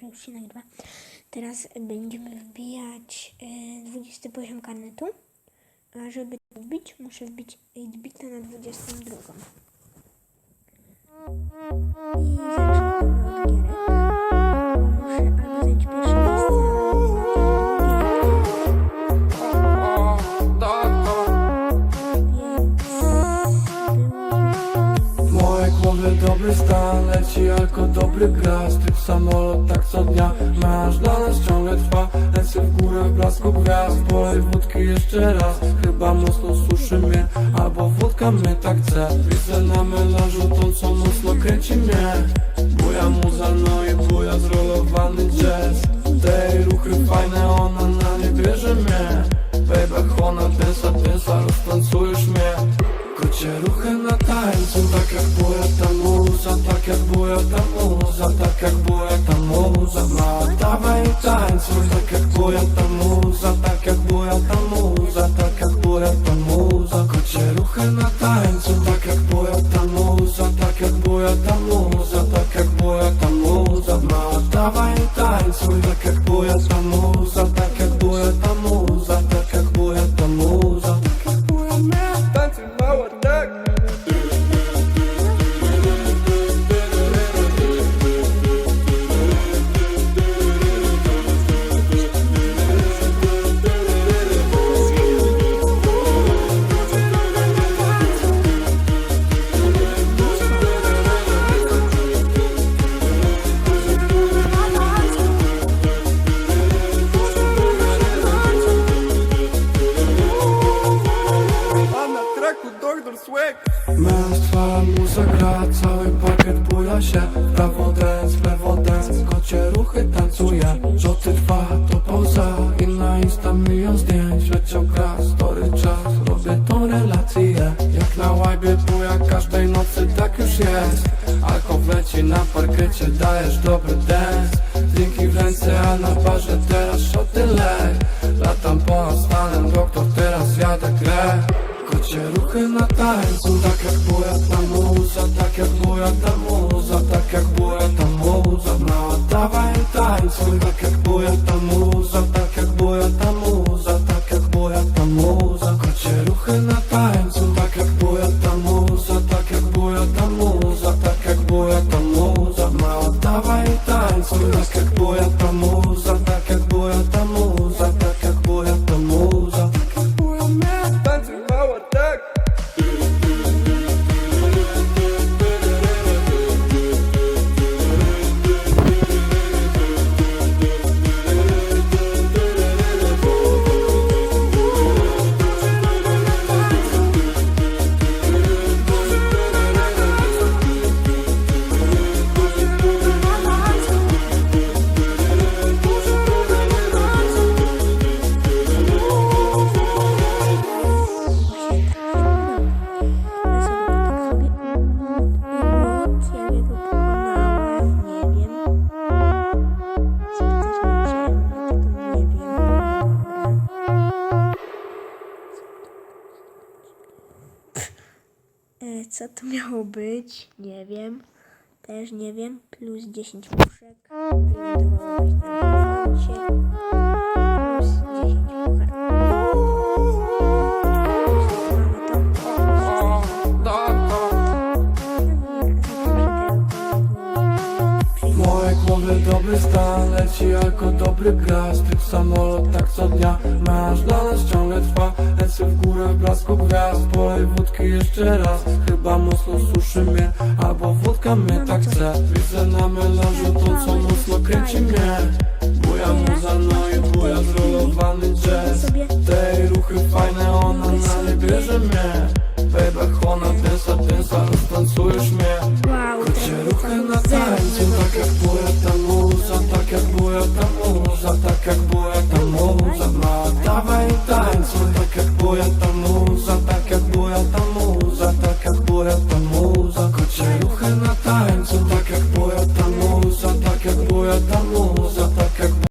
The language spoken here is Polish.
Dobra, już się nagrywa. Teraz będziemy wbijać e, 20 poziom karnetu. A żeby to wbić, muszę wbić 8-bita na 22. I zacznę od gierek. Dobry stan Leci jako dobry gras Typ samolot tak co dnia Masz dla nas ciągle trwa. Lecę w górę w blasku gwiazd Polej wódki jeszcze raz. Chyba mocno suszy mnie Albo wódka mnie tak chce. Widzę na melanżu tą co mocno kręci mnie. Buja muza no i buja zrolowany jazz. Tej ruchy fajne ona na nie bierze mnie. Baby chłona densa densa Roztancujesz mnie. Kocie ruchy na tańcu, tak jak buja Tak jak buja ta muza, tak jak buja ta muza Mała dawaj i tańcuj, tak jak buja ta muza Tak jak buja ta muza, tak jak buja ta muza Kocie ruchy na tańcu, tak jak buja ta muza Tak jak buja ta Męstwa muza gra, cały pakiet buja się. W Prawo dance, lewo dance, kocie ruchy tancuje. Rzoty trwa, to pauza i na insta milion zdjęć. Leciał gra, story czas, robię tą relację. Jak na łajbie buja każdej nocy, tak już jest. Alkohol leci na parkiecie, dajesz dobry dance. Drinki w ręce, a na barze teraz szoty lej Kocie ruchy na tańcu, tak jak buja ta muza Tak jak buja ta muza, tak jak buja ta muza Mała dawaj i tańcuj, tak jak buja ta Co to miało być? Nie wiem. Też nie wiem. Plus 10 puszek. Wylądowało być na koncie. Plus 10 puchar. Mamy to. W mojej głowie dobry stan Leci jako dobry gras Typ samolot tak co dnia Masz dla nas ciągle trwa Tańczę w górach blasku gwiazd. Polej wódki jeszcze raz. Chyba mocno suszy mnie Albo wódka mnie tak chce. Widzę na melanżu to co mocno kręci mnie. Buja muza no i buja zrolowany jazz. Te ruchy fajne ona na nie bierze mnie. Baby chłona tensa tensa Roztancujesz mnie. Krócie ruchy na tańcu tak jak buja